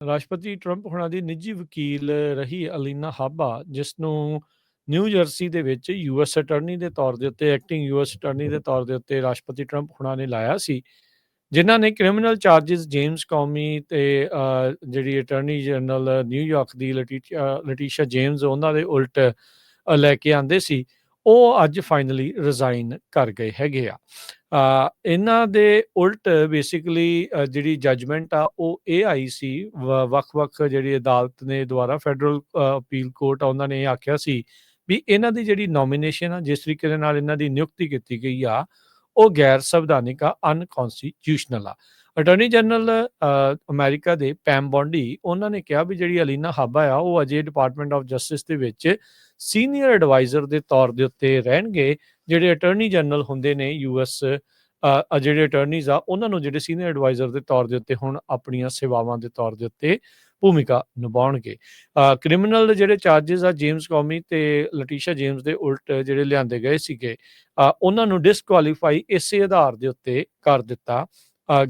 ਰਾਸ਼ਟਰਪਤੀ ਟਰੰਪ ਹੁਣਾਂ ਦੀ ਨਿੱਜੀ ਵਕੀਲ ਰਹੀ ਅਲੀਨਾ ਹਾਬਾ, ਜਿਸ ਨੂੰ ਨਿਊ ਜਰਸੀ ਦੇ ਵਿੱਚ ਯੂਐਸ ਅਟਾਰਨੀ ਦੇ ਤੌਰ ਦੇ ਉੱਤੇ ਐਕਟਿੰਗ ਯੂਐਸ ਅਟਾਰਨੀ ਦੇ ਤੌਰ ਦੇ ਉੱਤੇ ਰਾਸ਼ਟਰਪਤੀ ਟਰੰਪ ਹੁਣਾਂ ਨੇ ਲਾਇਆ ਸੀ, ਜਿਨ੍ਹਾਂ ਨੇ ਕ੍ਰਿਮੀਨਲ ਚਾਰजेस ਜੇਮਸ ਕੌਮੀ ਤੇ ਜਿਹੜੀ ਅਟਾਰਨੀ ਜਨਰਲ ਨਿਊਯਾਰਕ ਦੀ ਲਟੀਸ਼ਾ ਲਟੀਸ਼ਾ ਜੇਮਸ ਉਹਨਾਂ ਦੇ ਉਲਟ ਲੈ ਕੇ ਆਂਦੇ ਸੀ, ਉਹ ਅੱਜ ਫਾਈਨਲੀ ਰਿਜ਼ਾਈਨ ਕਰ ਗਏ ਹੈਗੇ ਆ। ਇਹਨਾਂ ਦੇ ਉਲਟ ਬੇਸਿਕਲੀ ਜਿਹੜੀ ਜੱਜਮੈਂਟ ਆ ਉਹ ਇਹ ਆਈ ਸੀ ਵ ਵੱਖ-ਵੱਖ ਜਿਹੜੀ ਅਦਾਲਤ ਨੇ ਦੁਆਰਾ ਫੈਡਰਲ ਅਪੀਲ ਕੋਰਟ ਆ ਉਹਨਾਂ ਨੇ ਇਹ ਆਖਿਆ ਸੀ ਵੀ ਇਹਨਾਂ ਦੀ ਜਿਹੜੀ ਨੋਮੀਨੇਸ਼ਨ ਆ ਜਿਸ ਤਰੀਕੇ ਦੇ ਨਾਲ ਇਹਨਾਂ ਦੀ ਨਿਯੁਕਤੀ ਕੀਤੀ ਗਈ ਆ, ਉਹ ਗੈਰ ਸੰਵਿਧਾਨਿਕ ਆ, ਅਨਕਨਸਟੀਟਿਊਸ਼ਨਲ ਆ। ਅਟਾਰਨੀ ਜਨਰਲ ਅ, ਅਮਰੀਕਾ ਦੇ ਪੈਮ ਬੌਂਡੀ ਉਹਨਾਂ ਨੇ ਕਿਹਾ ਵੀ ਜਿਹੜੀ ਅਲੀਨਾ ਹਾਬਾ ਆ ਉਹ ਅਜੇ ਡਿਪਾਰਟਮੈਂਟ ਆਫ ਜਸਟਿਸ ਦੇ ਵਿੱਚ ਸੀਨੀਅਰ ਐਡਵਾਈਜ਼ਰ ਦੇ ਤੌਰ ਦੇ ਉੱਤੇ ਰਹਿਣਗੇ, ਜਿਹੜੇ ਅਟਾਰਨੀ ਜਨਰਲ ਹੁੰਦੇ ਨੇ ਯੂਐਸ ਅ, ਜਿਹੜੇ ਅਟਾਰਨੀਜ਼ ਆ ਉਹਨਾਂ ਨੂੰ ਜਿਹੜੇ ਸੀਨੀਅਰ ਐਡਵਾਈਜ਼ਰ ਦੇ ਤੌਰ ਦੇ ਉੱਤੇ ਹੁਣ ਆਪਣੀਆਂ ਸੇਵਾਵਾਂ ਦੇ ਤੌਰ ਦੇ ਉੱਤੇ ਭੂਮਿਕਾ ਨਿਭਾਉਣਗੇ। ਅ, ਕ੍ਰਿਮੀਨਲ ਜਿਹੜੇ ਚਾਰजेस ਆ ਜੇਮਸ ਕੌਮੀ ਤੇ ਲਟੀਸ਼ਾ ਜੇਮਸ ਦੇ ਉਲਟ ਜਿਹੜੇ ਲਿਆਂਦੇ ਗਏ ਸੀਗੇ, ਉਹਨਾਂ ਨੂੰ ਡਿਸਕੁਆਲੀਫਾਈ ਇਸੇ ਆਧਾਰ ਦੇ ਉੱਤੇ ਕਰ ਦਿੱਤਾ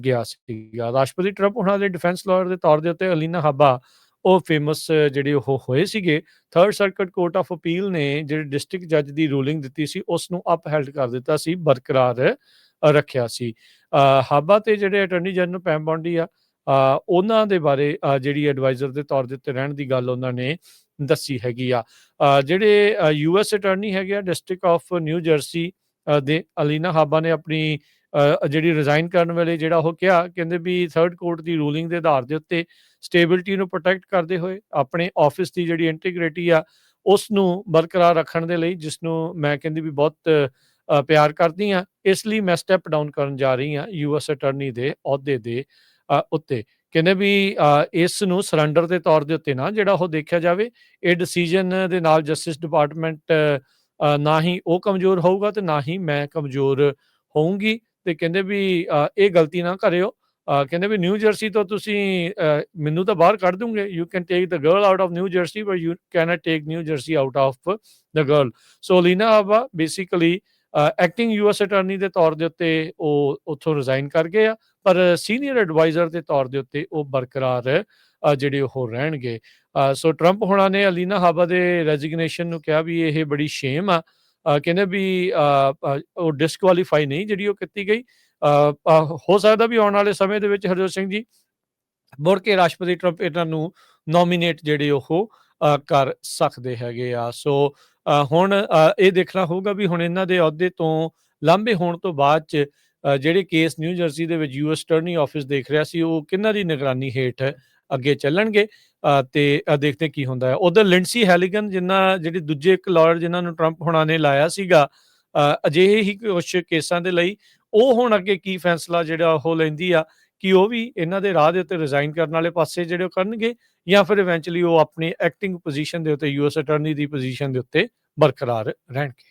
ਗਿਆ ਸੀਗਾ। ਰਾਸ਼ਟਰਪਤੀ ਟਰੰਪ ਉਹਨਾਂ ਦੇ ਡਿਫੈਂਸ ਲਾਇਰ ਦੇ ਤੌਰ ਦੇ ਉੱਤੇ ਅਲੀਨਾ ਹਾਬਾ ਉਹ ਫੇਮਸ ਜਿਹੜੇ ਉਹ ਹੋਏ ਸੀਗੇ। Third circuit court of appeal ਨੇ ਜਿਹੜੇ ਡਿਸਟ੍ਰਿਕਟ ਜੱਜ ਦੀ ਰੂਲਿੰਗ ਦਿੱਤੀ ਸੀ, ਉਸ ਨੂੰ ਅਪਹੈਲਡ ਕਰ ਦਿੱਤਾ ਸੀ, ਬਰਕਰਾਰ ਰੱਖਿਆ ਸੀ। ਹਾਬਾ ਤੇ ਜਿਹੜੇ ਅਟਾਰਨੀ ਜਨਰਲ ਪੈਮ ਬੌਂਡੀ ਆ ਉਹਨਾਂ ਦੇ ਬਾਰੇ ਜਿਹੜੀ ਐਡਵਾਈਜ਼ਰ ਦੇ ਤੌਰ ਦੇ ਉੱਤੇ ਰਹਿਣ ਦੀ ਗੱਲ ਉਹਨਾਂ ਨੇ ਦੱਸੀ ਹੈਗੀ ਆ। ਜਿਹੜੇ ਅ, ਯੂਐਸ ਅਟਾਰਨੀ ਹੈਗੇ ਆ ਡਿਸਟ੍ਰਿਕਟ ਆਫ ਨਿਊ ਜਰਸੀ ਦੇ ਅਲੀਨਾ ਹਾਬਾ ਨੇ ਆਪਣੀ ਜਿਹੜੀ ਰਿਜ਼ਾਈਨ ਕਰਨ ਵੇਲੇ ਜਿਹੜਾ ਉਹ ਕਿਹਾ ਕਹਿੰਦੇ ਵੀ ਥਰਡ ਕੋਰਟ ਦੀ ਰੂਲਿੰਗ ਦੇ ਆਧਾਰ ਦੇ ਉੱਤੇ ਸਟੇਬਿਲਿਟੀ ਨੂੰ ਪ੍ਰੋਟੈਕਟ ਕਰਦੇ ਹੋਏ ਆਪਣੇ ਆਫਿਸ ਦੀ ਜਿਹੜੀ ਇੰਟੀਗ੍ਰਿਟੀ ਆ ਉਸ ਨੂੰ ਬਰਕਰਾਰ ਰੱਖਣ ਦੇ ਲਈ ਜਿਸ ਨੂੰ ਮੈਂ ਕਹਿੰਦੀ ਵੀ ਬਹੁਤ ਪਿਆਰ ਕਰਦੀ ਆ, ਇਸ ਲਈ ਮੈਂ ਸਟੈਪ ਡਾਊਨ ਕਰਨ ਜਾ ਰਹੀ ਆ ਯੂਐਸ ਅਟਾਰਨੀ ਦੇ ਅਹੁਦੇ ਦੇ ਉੱਤੇ। ਕਹਿੰਦੇ ਵੀ ਇਸ ਨੂੰ ਸਰੈਂਡਰ ਦੇ ਤੌਰ ਦੇ ਉੱਤੇ ਨਾ ਜਿਹੜਾ ਉਹ ਦੇਖਿਆ ਜਾਵੇ, ਇਹ ਡਿਸੀਜਨ ਦੇ ਨਾਲ ਜਸਟਿਸ ਡਿਪਾਰਟਮੈਂਟ ਨਾ ਹੀ ਉਹ ਕਮਜ਼ੋਰ ਹੋਊਗਾ ਤੇ ਨਾ ਹੀ ਮੈਂ ਕਮਜ਼ੋਰ ਹੋਊਂਗੀ ਤੇ ਕਹਿੰਦੇ ਵੀ ਇਹ ਗਲਤੀ ਨਾ ਕਰਿਓ। ਕਹਿੰਦੇ ਵੀ ਨਿਊ ਜਰਸੀ ਤੋਂ ਤੁਸੀਂ ਮੈਨੂੰ ਤਾਂ ਬਾਹਰ ਕੱਢ ਦੋਗੇ, you can take the girl out of New Jersey but you cannot take New Jersey out of the girl. So Alina Habba basically uh, acting US attorney ਦੇ ਤੌਰ ਦੇ ਉੱਤੇ ਉਹ ਉੱਥੋਂ ਰਿਜ਼ਾਈਨ ਕਰ ਗਏ ਆ, ਪਰ ਸੀਨੀਅਰ ਐਡਵਾਈਜ਼ਰ ਦੇ ਤੌਰ ਦੇ ਉੱਤੇ ਉਹ ਬਰਕਰਾਰ ਜਿਹੜੇ ਉਹ ਰਹਿਣਗੇ। ਸੋ ਟਰੰਪ ਹੋਣਾ ਨੇ ਅਲੀਨਾ ਹਾਬਾ ਦੇ ਰੈਜ਼ਿਗਨੇਸ਼ਨ ਨੂੰ ਕਿਹਾ ਵੀ ਇਹ ਬੜੀ ਸ਼ੇਮ ਆ। ਕਹਿੰਦੇ ਵੀ ਉਹ ਡਿਸਕੁਆਲੀਫਾਈ ਨਹੀਂ ਜਿਹੜੀ ਉਹ ਕੀਤੀ ਗਈ। ਹੋ ਸਕਦਾ ਵੀ ਆਉਣ ਵਾਲੇ ਸਮੇਂ ਦੇ ਵਿੱਚ ਹਰਜੋਤ ਸਿੰਘ ਜੀ ਮੁੜ ਕੇ ਰਾਸ਼ਟਰਪਤੀ ਟਰੰਪ ਇਹਨਾਂ ਨੂੰ ਨੋਮੀਨੇਟ ਜਿਹੜੇ ਉਹ ਕਰ ਸਕਦੇ ਹੈਗੇ ਆ। ਸੋ ਹੁਣ ਇਹ ਦੇਖਣਾ ਹੋਊਗਾ ਵੀ ਹੁਣ ਇਹਨਾਂ ਦੇ ਅਹੁਦੇ ਤੋਂ ਲਾਂਭੇ ਹੋਣ ਤੋਂ ਬਾਅਦ 'ਚ ਅ, ਜਿਹੜੇ ਕੇਸ ਨਿਊ ਜਰਸੀ ਦੇ ਵਿੱਚ ਯੂਐਸ ਅਟਾਰਨੀ ਆਫਿਸ ਦੇਖ ਰਿਹਾ ਸੀ, ਉਹ ਕਿਹਨਾਂ ਦੀ ਨਿਗਰਾਨੀ ਹੇਠ ਅੱਗੇ ਚੱਲਣਗੇ ਅ, ਤੇ ਦੇਖਦੇ ਕੀ ਹੁੰਦਾ ਹੈ। ਉਧਰ ਲਿੰਡਸੀ ਹੈਲੀਗਨ ਜਿਨ੍ਹਾਂ ਜਿਹੜੇ ਦੂਜੇ ਇੱਕ ਲਾਇਰ ਜਿਨ੍ਹਾਂ ਨੂੰ ਟਰੰਪ ਹੁਣਾਂ ਨੇ ਲਾਇਆ ਸੀਗਾ ਅਜਿਹੇ ਹੀ ਕੁਛ ਕੇਸਾਂ ਦੇ ਲਈ, ਉਹ ਹੁਣ ਅੱਗੇ ਕੀ ਫੈਸਲਾ ਜਿਹੜਾ ਉਹ ਲੈਂਦੀ ਆ ਕਿ ਉਹ ਵੀ ਇਹਨਾਂ ਦੇ ਰਾਹ ਦੇ ਉੱਤੇ ਰਿਜ਼ਾਈਨ ਕਰਨ ਵਾਲੇ ਪਾਸੇ ਜਿਹੜੇ ਉਹ ਕਰਨਗੇ ਜਾਂ ਫਿਰ ਇਵੈਂਚੁਅਲੀ ਉਹ ਆਪਣੀ ਐਕਟਿੰਗ ਪੋਜੀਸ਼ਨ ਦੇ ਉੱਤੇ ਯੂਐਸ ਅਟਾਰਨੀ ਦੀ ਪੋਜੀਸ਼ਨ ਦੇ ਉੱਤੇ ਬਰਕਰਾਰ ਰਹਿਣਗੇ।